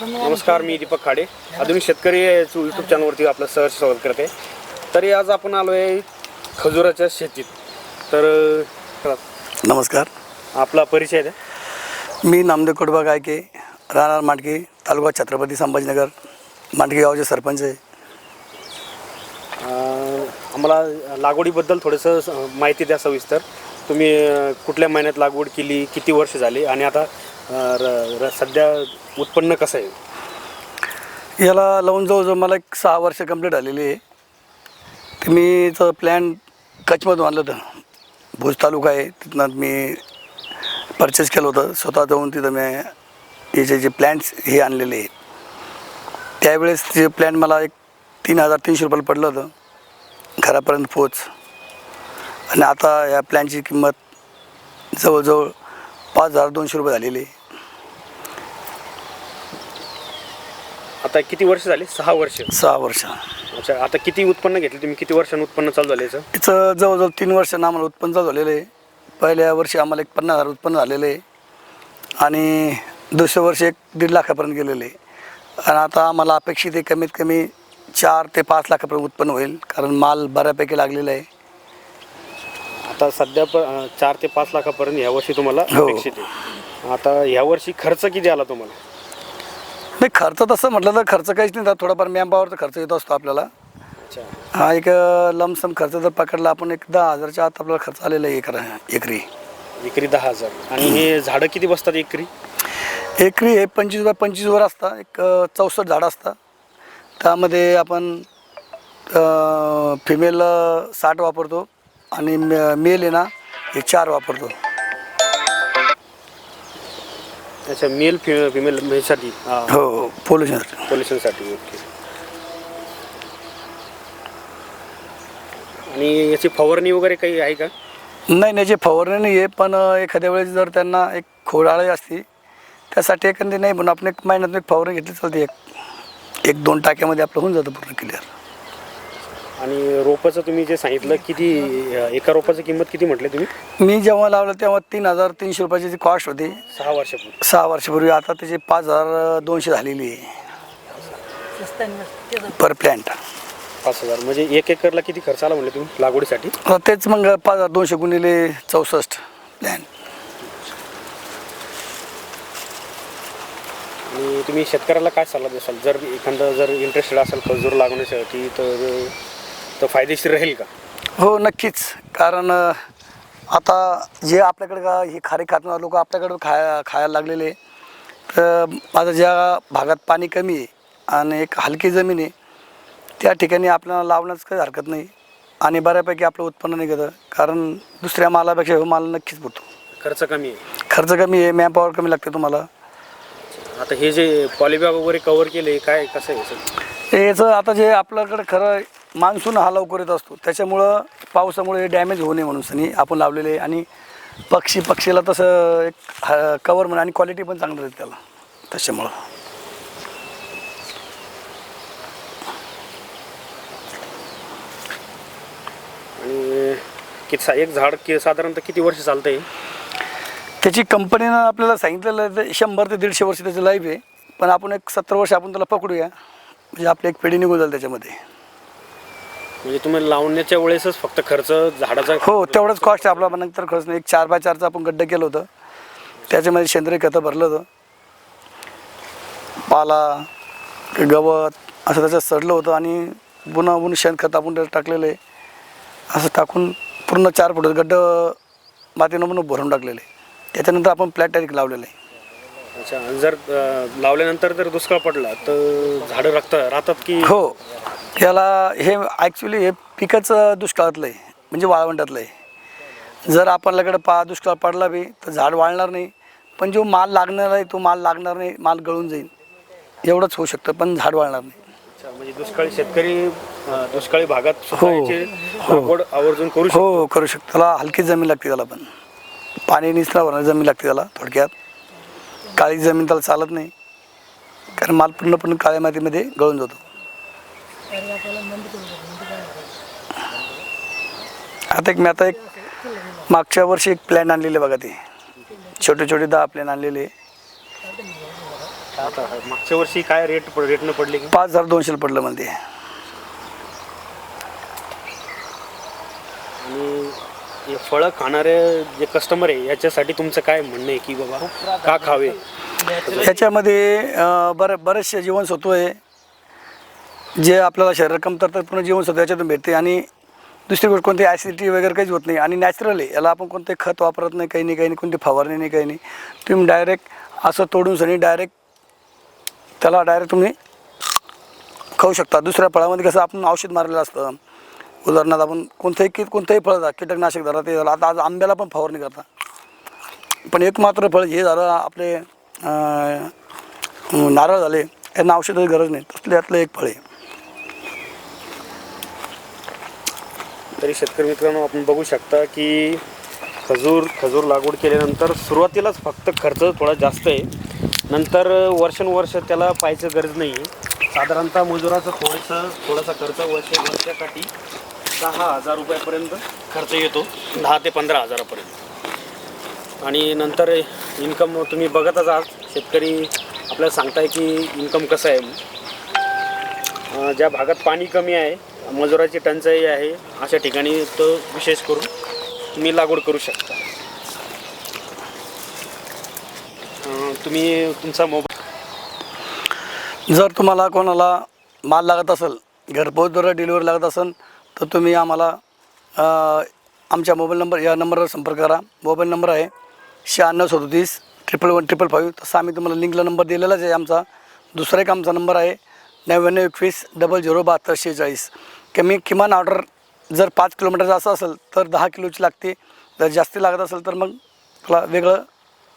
नमस्कार मी दीपक खाडे. आधुनिक शेतकरी यूट्यूब चॅनलवरती आपलं सहर्ष स्वागत करते. तरी आज आपण आलो आहे खजुराच्या शेतीत. तर नमस्कार. आपला परिचय द्या. मी नामदेव कडबा गायके राहणार मांडकी तालुका छत्रपती संभाजीनगर. मांडकी गावचे सरपंच आहे. आम्हाला लागवडीबद्दल थोडंसं माहिती द्या सविस्तर. तुम्ही कुठल्या महिन्यात लागवड केली किती वर्ष झाली आणि आता र- र- सध्या उत्पन्न कसं आहे? याला लावून जवळजवळ मला एक सहा वर्ष कंप्लीट आलेली आहे. ते मी तर प्लॅन कच्छमधून आणलं होतं. भुज तालुका आहे तिथनं मी परचेस केलं होतं. स्वतः जाऊन तिथं मी याचे जे प्लॅन्स हे आणलेले आहे त्यावेळेस ते प्लॅन मला एक तीन हजार तीनशे रुपयाला पडलं होतं. घरापर्यंत पोच. आणि आता या प्लॅनची किंमत जवळजवळ पाच हजार दोनशे रुपये झालेली. आता किती वर्ष झाली? सहा वर्ष. सहा वर्ष. अच्छा आता किती उत्पन्न घेतलं तुम्ही? किती वर्षांनी उत्पन्न चालू झालं याचं? याचं जवळजवळ तीन वर्षांना आम्हाला उत्पन्न चालू झालेलं आहे. पहिल्या वर्षी आम्हाला एक पन्नास हजार उत्पन्न झालेलं आहे. आणि दुसऱ्या वर्षी एक दीड लाखापर्यंत गेलेलं आहे. आणि आता आम्हाला अपेक्षित आहे कमीत कमी चार ते पाच लाखापर्यंत उत्पन्न होईल. कारण माल बऱ्यापैकी लागलेला आहे. आता सध्या प चार ते पाच लाखापर्यंत यावर्षी तुम्हाला हो. अपेक्षित आहे. आता यावर्षी खर्च किती आला तुम्हाला? नाही खर्च तसं म्हटलं तर खर्च काहीच नाही. राहत. थोडाफार मॅनपावरचा खर्च येत असतो आपल्याला. अच्छा. हा एक लमसम खर्च जर पकडला आपण एक दहा हजारच्या आत आपल्याला खर्च आलेला आहे एकरा एकरी. एकरी दहा हजार. आणि हे झाडं किती बसतात एकरी? एकरी हे पंचवीस बाय पंचवीसवर असतं. एक अ, चौसष्ट झाडं असतं. त्यामध्ये आपण फिमेल साठ वापरतो. आणि मेल आहे ना हे चार वापरतो. अच्छा मेल फि फिमेल ह्यासाठी? हो. पोल्युशन पोल्युशनसाठी. ओके. आणि याची फवारणी वगैरे काही आहे का? नाही त्याची फवारणी नाही आहे पण अ, एखाद्या वेळेस जर त्यांना एक खोडाळी असती त्यासाठी एखादी नाही पण आपण एक महिन्यात एक फवारणी घेतली चालते एक एक दोन टाक्यामध्ये आपलं होऊन जातं पूर्ण क्लिअर आणि रोपाचं तुम्ही जे सांगितलं किती एका रोपाची किंमत किती म्हटले तुम्ही? मी जेव्हा लावलं तेव्हा तीन हजार तीनशे रुपयाची जी कॉस्ट होती सहा वर्षापूर्वी. सहा वर्षापूर्वी आता त्याची पाच हजार दोनशे झालेली आहे. पर प्लॅन्ट पाच हजार. म्हणजे एक एकरला किती खर्च आला म्हणले तुम्ही लागवडीसाठी? आता तेच मग पाच हजार दोनशे गुणिले चौसष्ट प्लॅन आणि तुम्ही शेतकऱ्याला काय सल्ला देसाल? जर एखादं जर इंटरेस्टेड असेल खजूर लागण्यासाठी तर तर फायदेशीर राहील का? हो नक्कीच. कारण अ, आता जे आपल्याकडे का हे खारे खातणार लोक आपल्याकडं खाया खायला लागलेले तर माझं ज्या भागात पाणी कमी आहे आणि एक हलकी जमीन आहे त्या ठिकाणी आपल्याला लावण्यास काही हरकत नाही. आणि बऱ्यापैकी आपलं उत्पन्न निघतं कारण दुसऱ्या मालापेक्षा हो माल नक्कीच पुरतो. खर्च कमी आहे. खर्च कमी आहे मॅनपॉवर कमी लागते तुम्हाला. आता हे जे पॉलिबॅग वगैरे कव्हर केले काय कसं आहे? याचं? याचं आता जे आपल्याकडे खरं मान्सून हा लवकर येत असतो. त्याच्यामुळं पावसामुळे डॅमेज होऊ नये म्हणून सनी आपण लावलेले. आणि पक्षी पक्षीला तसं एक कवर म्हणून आणि क्वालिटी पण चांगली राहते त्याला. त्याच्यामुळं. आणि किती सा- एक झाड कि साधारणतः किती वर्ष चालतं आहे त्याची कंपनीनं आपल्याला सांगितलेलं आहे ते शंभर ते दीडशे वर्ष त्याचं लाईफ आहे. पण आपण एक सत्तर वर्ष आपण त्याला पकडूया. म्हणजे आपली एक पिढी निघून जाईल त्याच्यामध्ये. म्हणजे तुम्ही लावण्याच्या वेळेसच फक्त खर्च झाडाचा हो तेवढंच कॉस्ट आहे. आपला पण नंतर खर्च नाही. एक चार बाय चारचं आपण गड्डं केलं होतं. त्याच्यामध्ये सेंद्रिय खतं भरलं होतं. पाला गवत असं त्याच्यात सडलं होतं आणि पुन्हा पुन्हा शेणखत आपण त्यात टाकलेलं. आहे असं टाकून पूर्ण चार फुट गड्डं मातीनं म्हणून भरून टाकलेलं. आहे त्याच्यानंतर आपण प्लॅटॅरिक लावलेलं आहे. अच्छा. जर अं, लावल्यानंतर जर दुष्काळ पडला तर झाडं राखत राहतात की? हो. याला हे ॲक्च्युली हे पिकच दुष्काळातलं आहे. म्हणजे वाळवंटातलं आहे. जर आपल्याकडे पा दुष्काळ पडला बी तर झाड वाळणार नाही. पण जो माल लागणार आहे तो माल लागणार नाही माल गळून जाईल. एवढंच होऊ शकतं पण झाड वाळणार नाही. अच्छा, म्हणजे दुष्काळी शेतकरी अं, दुष्काळी भागात हो. याची लागवड आवर्जून करू शकतो. हो करू शकतो. त्याला हलकी जमीन लागते त्याला पण. पाणी निसरावर जमीन लागते त्याला थोडक्यात. काळी जमीन त्याला चालत नाही. कारण माल पूर्णपणे काळ्या मातीमध्ये गळून जातो. आता एक मी आता एक मागच्या वर्षी एक प्लॅन आणलेले बघा ते. छोटे छोटे दहा प्लॅन आणलेले. आता मागच्या वर्षी काय रेट रेटनं पडले पाच हजार दोनशेला पडलं मध्ये आणि हे फळं खाणारे जे कस्टमर आहे याच्यासाठी तुमचं काय म्हणणं आहे की बाबा का खावे? याच्यामध्ये अं, बरेचसे जीवनसत्व आहे जे आपल्याला शरीर कमतरता पूर्ण जीवनसत्व याच्यातून भेटते. आणि दुसरी गोष्ट कोणती ॲसिडिटी वगैरे काहीच होत नाही. आणि नॅचरल आहे याला आपण कोणते खत वापरत नाही काही नाही काही नाही कोणती फवारणी नाही काही नाही. तुम्ही डायरेक्ट असं तोडून सनी डायरेक्ट त्याला डायरेक्ट तुम्ही खाऊ शकता. दुसऱ्या फळामध्ये कसं आपण औषध मारलेलं असतं. उदाहरणार्थ आपण कोणतंही की कोणतंही फळ जा कीटकनाशक झालं ते झालं आता आज आंब्याला पण फवारणी करता. पण एक मात्र फळ हे झालं आपले नारळ झाले यांना औषधाची गरज नाही तसल्यातलं एक फळ आहे. तरी शेतकरी मित्रांनो आपण बघू शकता की खजूर खजूर लागवड केल्यानंतर सुरुवातीलाच फक्त खर्च थोडा जास्त आहे. नंतर वर्षानुवर्ष त्याला पाहायचं गरज नाही आहे साधारणतः मजुराचं थोडंसं थोडासा खर्च वर्ष वर्षासाठी दहा हजार रुपयापर्यंत खर्च येतो. दहा ते पंधरा हजारापर्यंत. आणि नंतर इन्कम तुम्ही बघतच आहात. शेतकरी आपल्याला सांगताय की इन्कम कसं आहे ज्या भागात पाणी कमी आहे मजुराची टंचाई आहे अशा ठिकाणी तो विशेष करून तुम्ही लागवड करू शकता. तुम्ही तुमचा मोबाईल जर तुम्हाला कोणाला माल लागत असेल घरपोच दर डिलिव्हरी लागत असेल तर तुम्ही आम्हाला आमच्या मोबाईल नंबर या नंबरवर संपर्क करा. मोबाईल नंबर आहे शहाण्णव सदोतीस ट्रिपल वन ट्रिपल फाईव्ह. तसं आम्ही तुम्हाला लिंकला नंबर दिलेलाच आहे आमचा. दुसरा एक आमचा नंबर आहे नव्याण्णव एकवीस डबल झिरो बहात्तर शेहेचाळीस. कमी किमान ऑर्डर जर पाच किलोमीटरचा असं असेल तर दहा किलोची लागते. जर जास्ती लागत असेल तर मग त्याला वेगळं